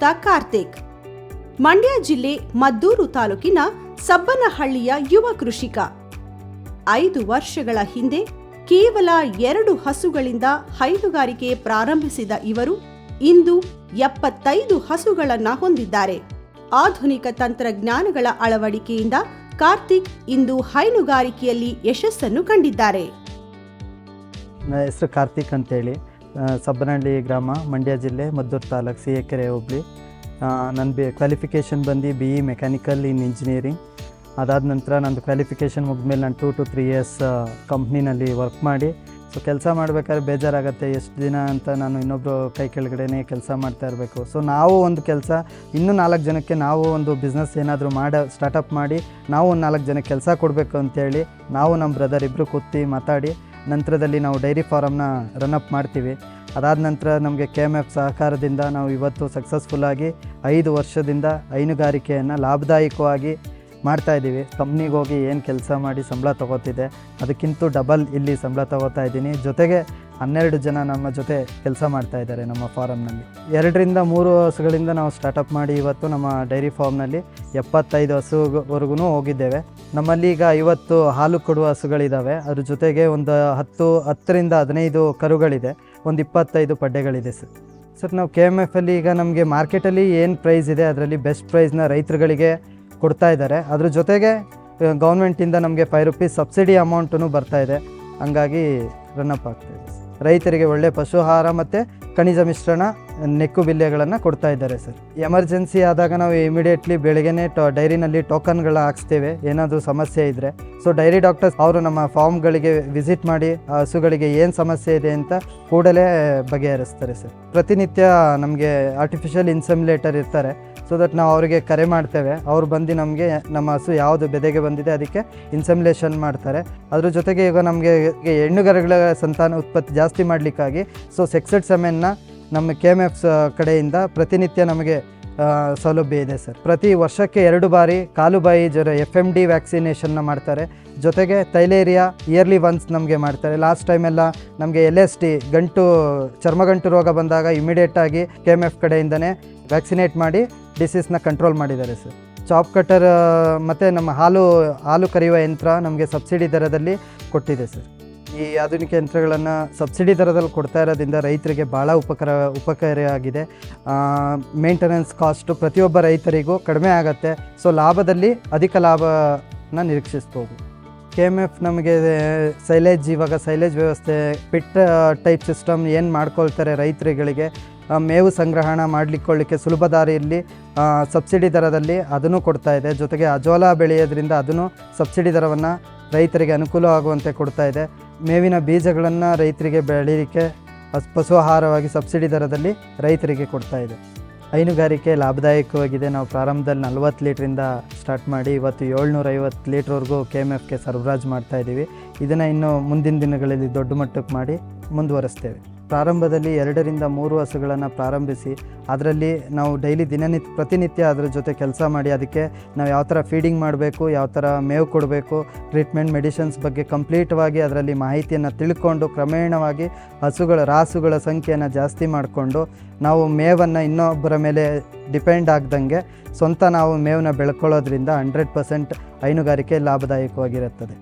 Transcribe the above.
ಪ್ರಸ್ತುತ ಕಾರ್ತಿಕ್. ಮಂಡ್ಯ ಜಿಲ್ಲೆ ಮದ್ದೂರು ತಾಲೂಕಿನ ಸಬ್ಬನಹಳ್ಳಿಯ ಯುವ ಕೃಷಿಕ. ಐದು ವರ್ಷಗಳ ಹಿಂದೆ ಕೇವಲ ಎರಡು ಹಸುಗಳಿಂದ ಹೈನುಗಾರಿಕೆ ಪ್ರಾರಂಭಿಸಿದ ಇವರು ಇಂದು ಎಪ್ಪತ್ತೈದು ಹಸುಗಳನ್ನು ಹೊಂದಿದ್ದಾರೆ. ಆಧುನಿಕ ತಂತ್ರಜ್ಞಾನಗಳ ಅಳವಡಿಕೆಯಿಂದ ಕಾರ್ತಿಕ್ ಇಂದು ಹೈನುಗಾರಿಕೆಯಲ್ಲಿ ಯಶಸ್ಸನ್ನು ಕಂಡಿದ್ದಾರೆ. ನನ್ನ ಹೆಸರು ಕಾರ್ತಿಕ್ ಅಂತೇಳಿ. ಸಬ್ಬನಹಳ್ಳಿ ಗ್ರಾಮ, ಮಂಡ್ಯ ಜಿಲ್ಲೆ, ಮದ್ದೂರು ತಾಲೂಕು ಸಿ ಎಕೆರೆ ಹೋಬಳಿ ನನ್ನ ಬಿ ಕ್ವಾಲಿಫಿಕೇಷನ್ ಬಂದು B E mechanical in engineering ಅದಾದ ನಂತರ ನಂದು ಕ್ವಾಲಿಫಿಕೇಷನ್ ಮುಗಿದ್ಮೇಲೆ ನಾನು ಟೂ ಟು ತ್ರೀ ಇಯರ್ಸ್ ಕಂಪ್ನಿನಲ್ಲಿ ವರ್ಕ್ ಮಾಡಿ. ಸೊ ಕೆಲಸ ಮಾಡಬೇಕಾದ್ರೆ ಬೇಜಾರಾಗುತ್ತೆ, ಎಷ್ಟು ದಿನ ಅಂತ ನಾನು ಇನ್ನೊಬ್ಬರು ಕೈ ಕೆಳಗಡೆನೇ ಕೆಲಸ ಮಾಡ್ತಾ ಇರಬೇಕು. ಸೊ ನಾವು ಒಂದು ಕೆಲಸ, ಇನ್ನೂ ನಾಲ್ಕು ಜನಕ್ಕೆ ನಾವು ಒಂದು ಬಿಸ್ನೆಸ್ ಏನಾದರೂ ಮಾಡೋ ಸ್ಟಾರ್ಟಪ್ ಮಾಡಿ, ನಾವು ಒಂದು ನಾಲ್ಕು ಜನಕ್ಕೆ ಕೆಲಸ ಕೊಡಬೇಕು ಅಂತೇಳಿ ನಾವು ನಮ್ಮ ಬ್ರದರ್ ಇಬ್ಬರು ಕೂತಿ ಮಾತಾಡಿ, ನಂತರದಲ್ಲಿ ನಾವು ಡೈರಿ ಫಾರಮ್ನ ರನ್ ಅಪ್ ಮಾಡ್ತೀವಿ. ಅದಾದ ನಂತರ ನಮಗೆ ಕೆ ಎಂ ಎಫ್ ಸಹಕಾರದಿಂದ ನಾವು ಇವತ್ತು ಸಕ್ಸಸ್ಫುಲ್ಲಾಗಿ ಐದು ವರ್ಷದಿಂದ ಹೈನುಗಾರಿಕೆಯನ್ನು ಲಾಭದಾಯಕವಾಗಿ ಮಾಡ್ತಾಯಿದ್ದೀವಿ ಕಂಪ್ನಿಗೆ ಹೋಗಿ ಏನು ಕೆಲಸ ಮಾಡಿ ಸಂಬಳ ತೊಗೋತಿದೆ ಅದಕ್ಕಿಂತ ಡಬಲ್ ಇಲ್ಲಿ ಸಂಬಳ ತೊಗೋತಾ ಇದ್ದೀನಿ. ಜೊತೆಗೆ ಹನ್ನೆರಡು ಜನ ನಮ್ಮ ಜೊತೆ ಕೆಲಸ ಮಾಡ್ತಾ ಇದ್ದಾರೆ ನಮ್ಮ ಫಾರಮ್ನಲ್ಲಿ ಎರಡರಿಂದ ಮೂರು ಹಸುಗಳಿಂದ ನಾವು ಸ್ಟಾರ್ಟಪ್ ಮಾಡಿ ಇವತ್ತು ನಮ್ಮ ಡೈರಿ ಫಾರ್ಮ್ನಲ್ಲಿ ಎಪ್ಪತ್ತೈದು ಹಸುವರೆಗೂ ಹೋಗಿದ್ದೇವೆ. ನಮ್ಮಲ್ಲಿ ಈಗ ಐವತ್ತು ಹಾಲು ಕೊಡುವ ಹಸುಗಳಿದ್ದಾವೆ ಅದ್ರ ಜೊತೆಗೆ ಒಂದು ಹತ್ತು, ಹತ್ತರಿಂದ ಹದಿನೈದು ಕರುಗಳಿದೆ. ಒಂದು ಇಪ್ಪತ್ತೈದು ಪಡ್ಡೆಗಳಿದೆ ಸರ್. ಸರ್, ನಾವು ಕೆ ಎಂ ಅಲ್ಲಿ ಈಗ ನಮಗೆ ಮಾರ್ಕೆಟಲ್ಲಿ ಏನು ಪ್ರೈಸ್ ಇದೆ, ಅದರಲ್ಲಿ ಬೆಸ್ಟ್ ಪ್ರೈಸ್ನ ರೈತರುಗಳಿಗೆ ಕೊಡ್ತಾ ಇದ್ದಾರೆ. ಅದ್ರ ಜೊತೆಗೆ ಗೌರ್ಮೆಂಟಿಂದ ನಮಗೆ ಫೈವ್ ರುಪೀಸ್ ಸಬ್ಸಿಡಿ ಅಮೌಂಟೂ ಬರ್ತಾ ಇದೆ. ಹಂಗಾಗಿ ರನ್ನಪ್ ಇದೆ ರೈತರಿಗೆ ಒಳ್ಳೆ ಪಶು ಆಹಾರ ಮತ್ತು ಖನಿಜ ಮಿಶ್ರಣ ನೆಕ್ಕು ಬಿಲ್ಲೆಗಳನ್ನು ಕೊಡ್ತಾ ಇದ್ದಾರೆ ಸರ್ ಎಮರ್ಜೆನ್ಸಿ ಆದಾಗ ನಾವು ಇಮಿಡಿಯೇಟ್ಲಿ ಬೆಳಗ್ಗೆನೇ ಟೊ, ಡೈರಿನಲ್ಲಿ ಟೋಕನ್ಗಳು ಹಾಕ್ಸ್ತೇವೆ. ಏನಾದರೂ ಸಮಸ್ಯೆ ಇದ್ದರೆ ಸೊ ಡೈರಿ ಡಾಕ್ಟರ್ಸ್ ಅವರು ನಮ್ಮ ಫಾರ್ಮ್ಗಳಿಗೆ ವಿಸಿಟ್ ಮಾಡಿ ಹಸುಗಳಿಗೆ ಏನು ಸಮಸ್ಯೆ ಇದೆ ಅಂತ ಕೂಡಲೇ ಬಗೆಹರಿಸ್ತಾರೆ ಸರ್ ಪ್ರತಿನಿತ್ಯ ನಮಗೆ ಆರ್ಟಿಫಿಷಿಯಲ್ ಇನ್ಸಮ್ಯುಲೇಟರ್ ಇರ್ತಾರೆ. ಸೊ ದಟ್ ನಾವು ಅವರಿಗೆ ಕರೆ ಮಾಡ್ತೇವೆ. ಅವ್ರು ಬಂದು ನಮಗೆ, ನಮ್ಮ ಹಸು ಯಾವುದು ಬೆದೆಗೆ ಬಂದಿದೆ ಅದಕ್ಕೆ ಇನ್ಸಮ್ಯುಲೇಷನ್ ಮಾಡ್ತಾರೆ. ಅದ್ರ ಜೊತೆಗೆ ಈಗ ನಮಗೆ ಹೆಣ್ಣುಗರಗಳ ಸಂತಾನ ಉತ್ಪತ್ತಿ ಜಾಸ್ತಿ ಮಾಡಲಿಕ್ಕಾಗಿ ಸೊ ಸೆಕ್ಸೆಡ್ ಸೆಮೆನ್ನ ನಮ್ಮ ಕೆ ಎಂ ಎಫ್ಸ್ ಕಡೆಯಿಂದ ಪ್ರತಿನಿತ್ಯ ನಮಗೆ ಸೌಲಭ್ಯ ಇದೆ ಸರ್. ಪ್ರತಿ ವರ್ಷಕ್ಕೆ ಎರಡು ಬಾರಿ ಕಾಲುಬಾಯಿ ಜ್ವರ ಎಫ್ ಎಂ ಡಿ ವ್ಯಾಕ್ಸಿನೇಷನ್ನ ಮಾಡ್ತಾರೆ. ಜೊತೆಗೆ ತೈಲೇರಿಯಾ ಇಯರ್ಲಿ ಒನ್ಸ್ ನಮಗೆ ಮಾಡ್ತಾರೆ. ಲಾಸ್ಟ್ ಟೈಮೆಲ್ಲ ನಮಗೆ ಎಲ್ ಎಸ್ ಟಿ ಗಂಟು, ಚರ್ಮಗಂಟು ರೋಗ ಬಂದಾಗ ಇಮಿಡಿಯೇಟಾಗಿ ಕೆ ಎಂ ಎಫ್ ಕಡೆಯಿಂದನೇ ವ್ಯಾಕ್ಸಿನೇಟ್ ಮಾಡಿ ಡಿಸೀಸ್ನ ಕಂಟ್ರೋಲ್ ಮಾಡಿದ್ದಾರೆ ಸರ್. ಚಾಪ್ ಕಟರ್ ಮತ್ತು ನಮ್ಮ ಹಾಲು ಹಾಲು ಕರೆಯುವ ಯಂತ್ರ ನಮಗೆ ಸಬ್ಸಿಡಿ ದರದಲ್ಲಿ ಕೊಟ್ಟಿದೆ ಸರ್. ಈ ಆಧುನಿಕ ಯಂತ್ರಗಳನ್ನು ಸಬ್ಸಿಡಿ ದರದಲ್ಲಿ ಕೊಡ್ತಾ ಇರೋದ್ರಿಂದ ರೈತರಿಗೆ ಭಾಳ ಉಪಕಾರ, ಉಪಕಾರಿಯಾಗಿದೆ. ಮೇಂಟೆನೆನ್ಸ್ ಕಾಸ್ಟು ಪ್ರತಿಯೊಬ್ಬ ರೈತರಿಗೂ ಕಡಿಮೆ ಆಗುತ್ತೆ. ಸೊ ಲಾಭದಲ್ಲಿ ಅಧಿಕ ಲಾಭನ ನಿರೀಕ್ಷಿಸ್ಬೋದು. ಕೆ ಎಂ ಎಫ್ ನಮಗೆ ಸೈಲೇಜ್, ಇವಾಗ ಸೈಲೇಜ್ ವ್ಯವಸ್ಥೆ ಪಿಟ್ ಟೈಪ್ ಸಿಸ್ಟಮ್ ಏನು ಮಾಡ್ಕೊಳ್ತಾರೆ ರೈತರುಗಳಿಗೆ ಮೇವು ಸಂಗ್ರಹಣ ಮಾಡಲಿಕ್ಕೊಳ್ಳಿಕ್ಕೆ ಸುಲಭ ದಾರಿಯಲ್ಲಿ ಸಬ್ಸಿಡಿ ದರದಲ್ಲಿ ಅದನ್ನು ಕೊಡ್ತಾ ಇದೆ. ಜೊತೆಗೆ ಅಜೋಲಾ ಬೆಳೆಯೋದ್ರಿಂದ ಅದನ್ನು ಸಬ್ಸಿಡಿ ದರವನ್ನು ರೈತರಿಗೆ ಅನುಕೂಲ ಆಗುವಂತೆ ಕೊಡ್ತಾ ಇದೆ. ಮೇವಿನ ಬೀಜಗಳನ್ನು ರೈತರಿಗೆ ಬೆಳೀಲಿಕ್ಕೆ ಪಶು ಆಹಾರವಾಗಿ ಸಬ್ಸಿಡಿ ದರದಲ್ಲಿ ರೈತರಿಗೆ ಕೊಡ್ತಾ ಇದೆ. ಹೈನುಗಾರಿಕೆ ಲಾಭದಾಯಕವಾಗಿದೆ. ನಾವು ಪ್ರಾರಂಭದಲ್ಲಿ ನಲವತ್ತು ಲೀಟ್ರಿಂದ ಸ್ಟಾರ್ಟ್ ಮಾಡಿ ಇವತ್ತು ಏಳ್ನೂರೈವತ್ತು ಲೀಟ್ರ್ವರೆಗೂ ಕೆ ಎಂ ಎಫ್ಗೆ ಸರಬರಾಜು ಮಾಡ್ತಾ ಇದ್ದೀವಿ. ಇದನ್ನು ಇನ್ನು ಮುಂದಿನ ದಿನಗಳಲ್ಲಿ ದೊಡ್ಡ ಮಟ್ಟಕ್ಕೆ ಮಾಡಿ ಮುಂದುವರಿಸ್ತೇವೆ. ಪ್ರಾರಂಭದಲ್ಲಿ ಎರಡರಿಂದ ಮೂರು ಹಸುಗಳನ್ನು ಪ್ರಾರಂಭಿಸಿ, ಅದರಲ್ಲಿ ನಾವು ಡೈಲಿ ದಿನನಿತ್ಯ, ಪ್ರತಿನಿತ್ಯ ಅದರ ಜೊತೆ ಕೆಲಸ ಮಾಡಿ, ಅದಕ್ಕೆ ನಾವು ಯಾವ ಥರ ಫೀಡಿಂಗ್ ಮಾಡಬೇಕು, ಯಾವ ಥರ ಮೇವು ಕೊಡಬೇಕು ಟ್ರೀಟ್ಮೆಂಟ್ ಮೆಡಿಸಿನ್ಸ್ ಬಗ್ಗೆ ಕಂಪ್ಲೀಟ್ವಾಗಿ ಅದರಲ್ಲಿ ಮಾಹಿತಿಯನ್ನು ತಿಳ್ಕೊಂಡು, ಕ್ರಮೇಣವಾಗಿ ಹಸುಗಳ, ರಾಸುಗಳ ಸಂಖ್ಯೆಯನ್ನು ಜಾಸ್ತಿ ಮಾಡಿಕೊಂಡು, ನಾವು ಮೇವನ್ನು ಇನ್ನೊಬ್ಬರ ಮೇಲೆ ಡಿಪೆಂಡ್ ಆಗ್ದಂಗೆ ಸ್ವಂತ ನಾವು ಮೇವನ್ನ ಬೆಳ್ಕೊಳ್ಳೋದ್ರಿಂದ ಹಂಡ್ರೆಡ್ ಪರ್ಸೆಂಟ್ ಹೈನುಗಾರಿಕೆ ಲಾಭದಾಯಕವಾಗಿರುತ್ತದೆ.